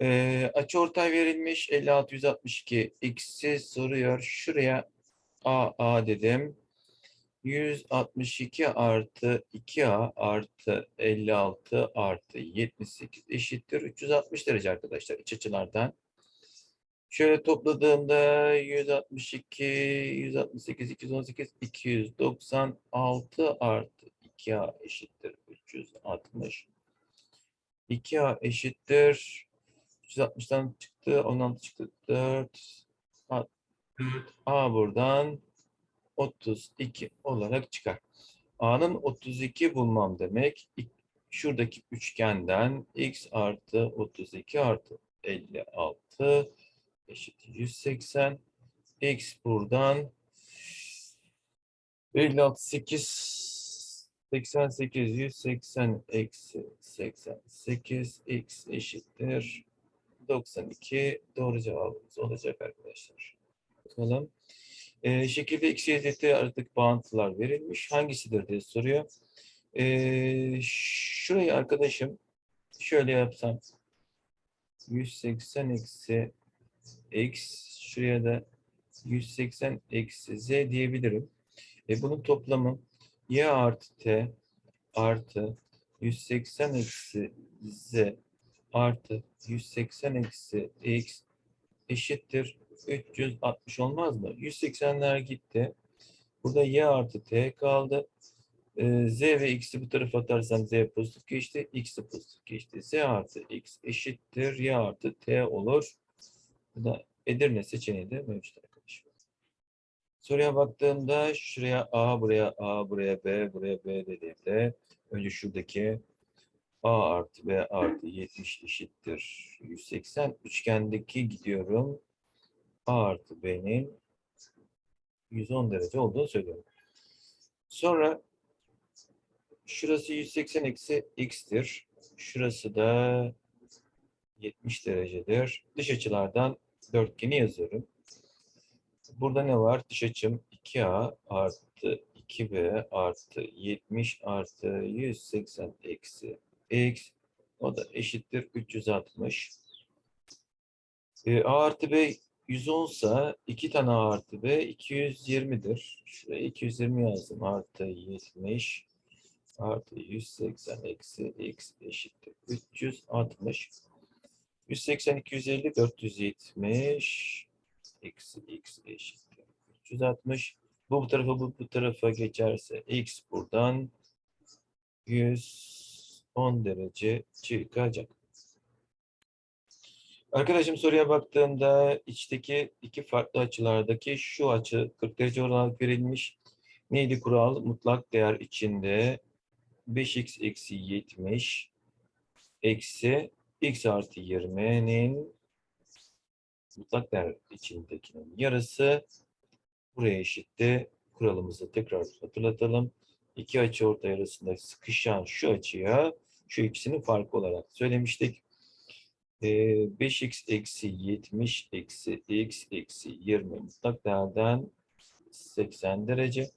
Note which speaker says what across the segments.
Speaker 1: Ee, açıortay verilmiş 56 162 x'i soruyor. Şuraya a a dedim. 162 artı 2a artı 56 artı 78 eşittir 360 derece arkadaşlar iç açılardan. Şöyle topladığımda 162, 168, 218, 296 artı 2a eşittir 360. 2a eşittir 360'dan çıktı, 16 çıktı, 4, a, a buradan 32 olarak çıkar. A'nın 32 bulmam demek şuradaki üçgenden x artı 32 artı 56 eşittir 180. X buradan 56 8 88 180 eksi 88 x eşittir 92 doğru cevabımız olacak arkadaşlar. Bakalım. Ee, şekilde x, y, z'de artık bağıntılar verilmiş. Hangisidir diye soruyor. Ee, şurayı arkadaşım şöyle yapsam 180 eksi x şuraya da 180 eksi z diyebilirim. E, bunun toplamı y artı t artı 180 eksi z artı 180 eksi x eşittir 360 olmaz mı? 180'ler gitti. Burada y artı t kaldı. Ee, z ve x'i bu tarafa atarsam z pozitif geçti. x pozitif geçti. z artı x eşittir y artı t olur. Bu da Edirne seçeneği de mevcut arkadaşlar. Soruya baktığımda şuraya a, buraya a, buraya b, buraya b dediğimde önce şuradaki a artı b artı 70 eşittir 180. Üçgendeki gidiyorum. A artı B'nin 110 derece olduğunu söylüyorum. Sonra şurası 180 eksi x'tir. Şurası da 70 derecedir. Dış açılardan dörtgeni yazıyorum. Burada ne var? Dış açım 2A artı 2B artı 70 artı 180 eksi x. O da eşittir 360. E, A artı B 110 ise 2 tane A artı B 220'dir. Şuraya 220 yazdım. Artı 70 artı 180 eksi x eşittir. 360. 180, 250, 470 eksi x eşittir. 360. Bu bu tarafa bu bu tarafa geçerse x buradan 110 derece çıkacak. Arkadaşım soruya baktığımda içteki iki farklı açılardaki şu açı 40 derece olarak verilmiş. Neydi kural? Mutlak değer içinde 5x eksi 70 eksi x artı 20'nin mutlak değer içindekinin yarısı buraya eşitti. Kuralımızı tekrar hatırlatalım. İki açı ortay arasında sıkışan şu açıya şu ikisinin farkı olarak söylemiştik. Ee, 5x eksi 70 eksi x eksi 20 mutlak değerden 80 derece.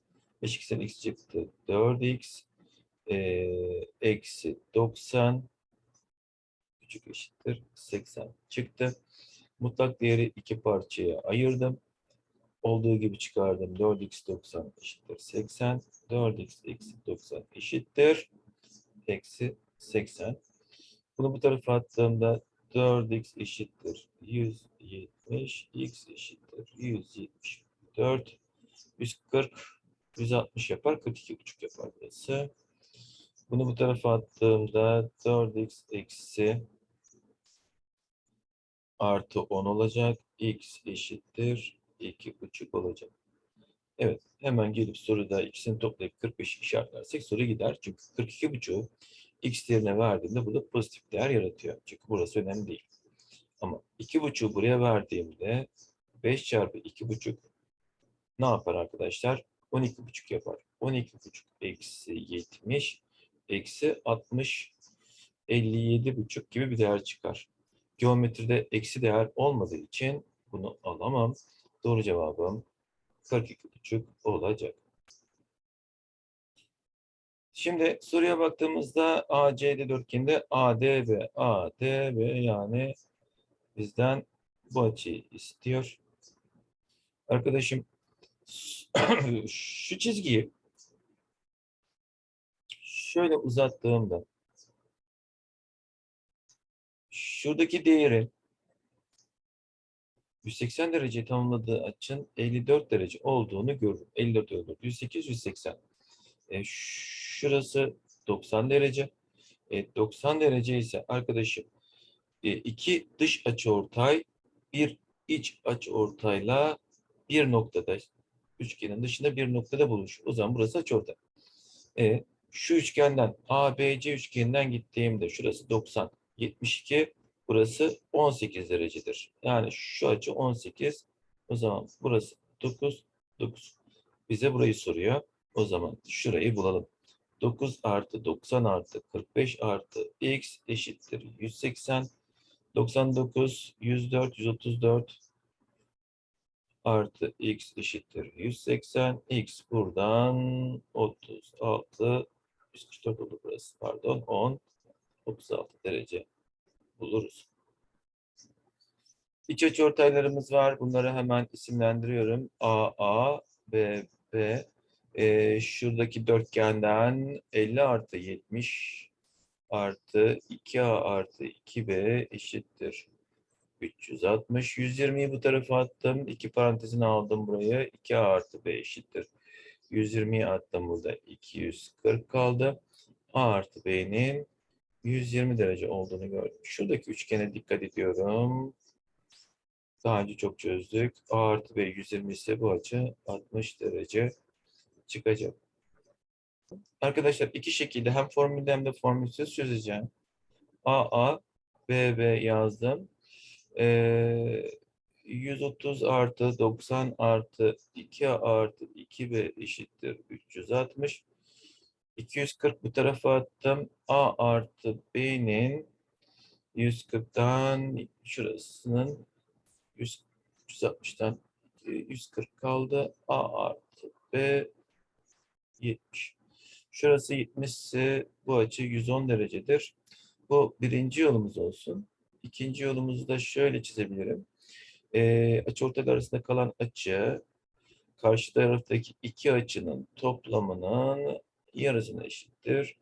Speaker 1: 5x'ten x çıktı 4x ee, eksi 90 küçük eşittir 80 çıktı. Mutlak değeri iki parçaya ayırdım. Olduğu gibi çıkardım. 4x 90 eşittir 80. 4x eksi 90 eşittir eksi 80. Bunu bu tarafa attığımda 4x eşittir 170, x eşittir 174, 140, 160 yapar, 42,5 yapar burası. Bunu bu tarafa attığımda 4x eksi artı 10 olacak. x eşittir 2,5 olacak. Evet, hemen gelip soruda ikisini toplayıp 45 işaretlersek soru gider. Çünkü 42,5'u x değerine verdiğimde burada pozitif değer yaratıyor. Çünkü burası önemli değil. Ama 2,5'u buraya verdiğimde 5 çarpı 2,5 ne yapar arkadaşlar? 12,5 yapar. 12,5 eksi 70 eksi 60 57,5 gibi bir değer çıkar. Geometride eksi değer olmadığı için bunu alamam. Doğru cevabım 42,5 olacak. Şimdi soruya baktığımızda ACD dörtgeninde ADB, ADB yani bizden bu açıyı istiyor. Arkadaşım şu çizgiyi şöyle uzattığımda şuradaki değeri 180 derece tamamladığı açının 54 derece olduğunu görürüm. 54 olur. 108, 180. E, şurası 90 derece. E, 90 derece ise arkadaşım e, iki dış açıortay bir iç açıortayla bir noktada üçgenin dışında bir noktada buluşur. O zaman burası açıortay. E, şu üçgenden ABC üçgeninden gittiğimde şurası 90, 72, burası 18 derecedir. Yani şu açı 18. O zaman burası 9, 9. Bize burayı soruyor. O zaman şurayı bulalım. 9 artı 90 artı 45 artı x eşittir 180. 99, 104, 134 artı x eşittir 180. x buradan 36, 144 oldu burası pardon 10, 36 derece buluruz. İç açıortaylarımız var. Bunları hemen isimlendiriyorum. AA, BB. Ee, şuradaki dörtgenden 50 artı 70 artı 2A artı 2B eşittir. 360. 120'yi bu tarafa attım. İki parantezini aldım buraya. 2A artı B eşittir. 120'yi attım burada. 240 kaldı. A artı B'nin 120 derece olduğunu gördüm. Şuradaki üçgene dikkat ediyorum. Daha önce çok çözdük. A artı B 120 ise bu açı 60 derece çıkacak. Arkadaşlar iki şekilde hem formülde hem de formülsüz çözeceğim. A A B B yazdım. Ee, 130 artı 90 artı 2 artı 2B eşittir 360. 240 bu tarafa attım. A artı B'nin 140'tan şurasının 100, 360'tan 140 kaldı. A artı B 70. Şurası 70 ise bu açı 110 derecedir. Bu birinci yolumuz olsun. İkinci yolumuzu da şöyle çizebilirim. E, açıortay arasında kalan açı karşı taraftaki iki açının toplamının yarısına eşittir.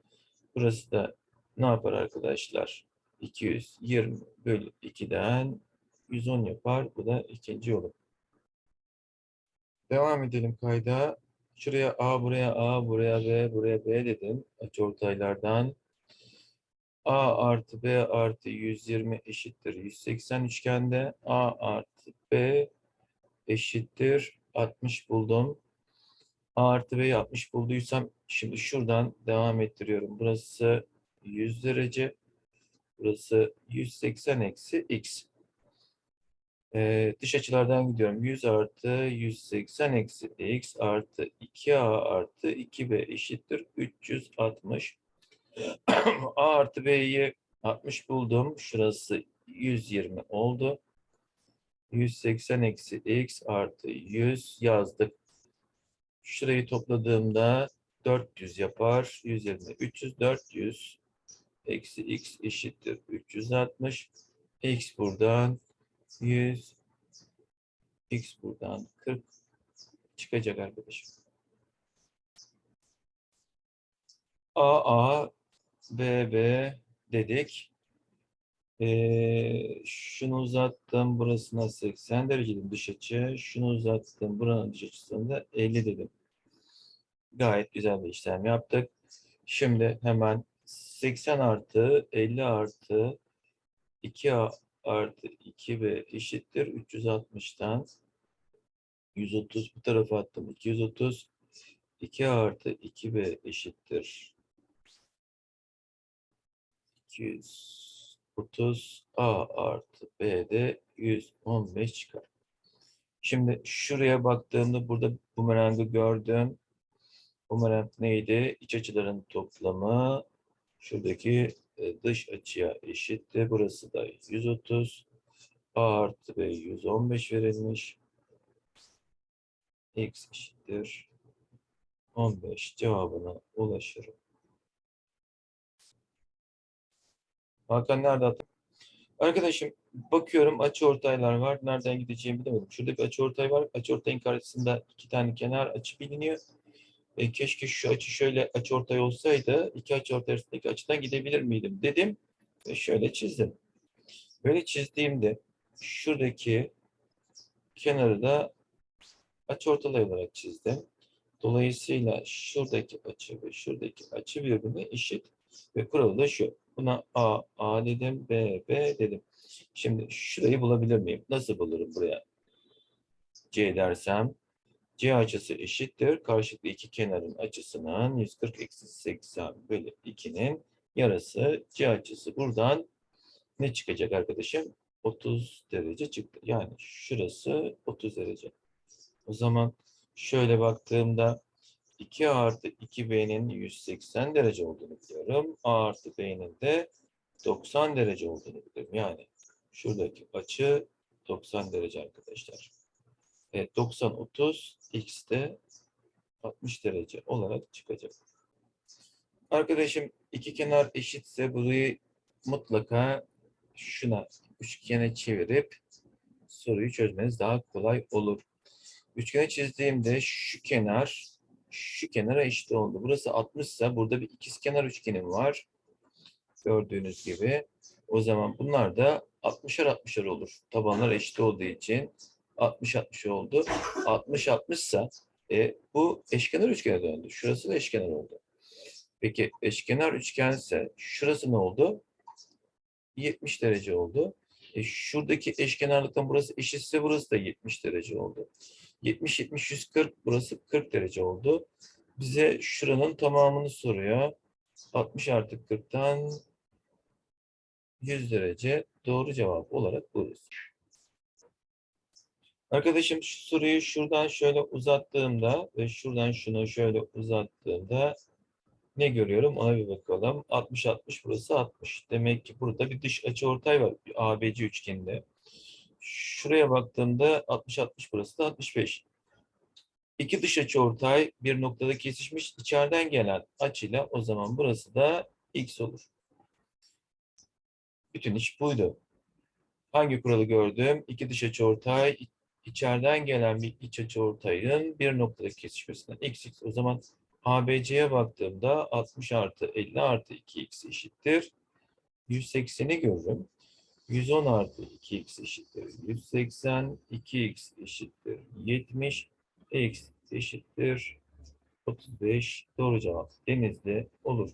Speaker 1: Burası da ne yapar arkadaşlar? 220 bölü 2'den 110 yapar. Bu da ikinci yolu. Devam edelim kayda. Şuraya A, buraya A, buraya B, buraya B dedim. Açıortaylardan A artı B artı 120 eşittir 180 üçgende. A artı B eşittir 60 buldum. A artı B'yi 60 bulduysam şimdi şuradan devam ettiriyorum. Burası 100 derece. Burası 180 eksi x. Ee, dış açılardan gidiyorum. 100 artı 180 eksi x artı 2a artı 2b eşittir 360. a artı b'yi 60 buldum. Şurası 120 oldu. 180 eksi x artı 100 yazdık. Şurayı topladığımda 400 yapar. 120, 300, 400 eksi x eşittir 360. x buradan 100 x buradan 40 çıkacak arkadaşım. A A B B dedik. Ee, şunu uzattım burasına 80 derece dış açı. Şunu uzattım buranın dış açısında 50 dedim. Gayet güzel bir işlem yaptık. Şimdi hemen 80 artı 50 artı 2A artı 2B eşittir 360'tan 130 bu tarafa attım 230 2 artı 2B eşittir 230 A artı B'de 115 çıkar. Şimdi şuraya baktığımda burada bumerangı gördüm. Bumerang neydi? İç açıların toplamı şuradaki dış açıya eşitti. Burası da 130. A artı B 115 verilmiş. X eşittir. 15 cevabına ulaşırım. Hakan nerede? Arkadaşım bakıyorum açıortaylar var. Nereden gideceğimi bilemedim. Şurada bir açıortay var. Açıortayın karşısında iki tane kenar açı biliniyor. E, keşke şu açı şöyle açıortay olsaydı iki açıortay arasındaki açıdan gidebilir miydim dedim. Ve şöyle çizdim. Böyle çizdiğimde şuradaki kenarı da açıortalay olarak çizdim. Dolayısıyla şuradaki açı ve şuradaki açı birbirine eşit. Ve kuralı da şu. Buna A, A dedim, B, B dedim. Şimdi şurayı bulabilir miyim? Nasıl bulurum buraya? C dersem C açısı eşittir. Karşılıklı iki kenarın açısının 140 eksi 80 bölü 2'nin yarısı C açısı. Buradan ne çıkacak arkadaşım? 30 derece çıktı. Yani şurası 30 derece. O zaman şöyle baktığımda 2 artı 2B'nin 180 derece olduğunu biliyorum. A artı B'nin de 90 derece olduğunu biliyorum. Yani şuradaki açı 90 derece arkadaşlar. Evet 90 30 x de 60 derece olarak çıkacak. Arkadaşım iki kenar eşitse burayı mutlaka şuna üçgene çevirip soruyu çözmeniz daha kolay olur. Üçgeni çizdiğimde şu kenar şu kenara eşit oldu. Burası 60 ise burada bir ikizkenar üçgenim var. Gördüğünüz gibi. O zaman bunlar da 60'ar 60'ar olur. Tabanlar eşit olduğu için 60 60 oldu. 60 60 ise e, bu eşkenar üçgene döndü. Şurası da eşkenar oldu. Peki eşkenar üçgense şurası ne oldu? 70 derece oldu. E, şuradaki eşkenarlıktan burası eşitse burası da 70 derece oldu. 70 70 140 burası 40 derece oldu. Bize şuranın tamamını soruyor. 60 artı 40'tan 100 derece doğru cevap olarak buluruz. Arkadaşım şu soruyu şuradan şöyle uzattığımda ve şuradan şunu şöyle uzattığımda ne görüyorum ona bir bakalım. 60 60 burası 60. Demek ki burada bir dış açıortay var bir ABC üçgeninde. Şuraya baktığımda 60 60 burası da 65. İki dış açıortay bir noktada kesişmiş içeriden gelen açıyla o zaman burası da x olur. Bütün iş buydu. Hangi kuralı gördüm? İki dış açıortay içeriden gelen bir iç açıortayın bir noktada kesişmesinden x x. O zaman ABC'ye baktığımda 60 artı 50 artı 2x eşittir. 180'i görürüm. 110 artı 2x eşittir. 180, 2x eşittir. 70, x eşittir. 35. Doğru cevap Denizli olur.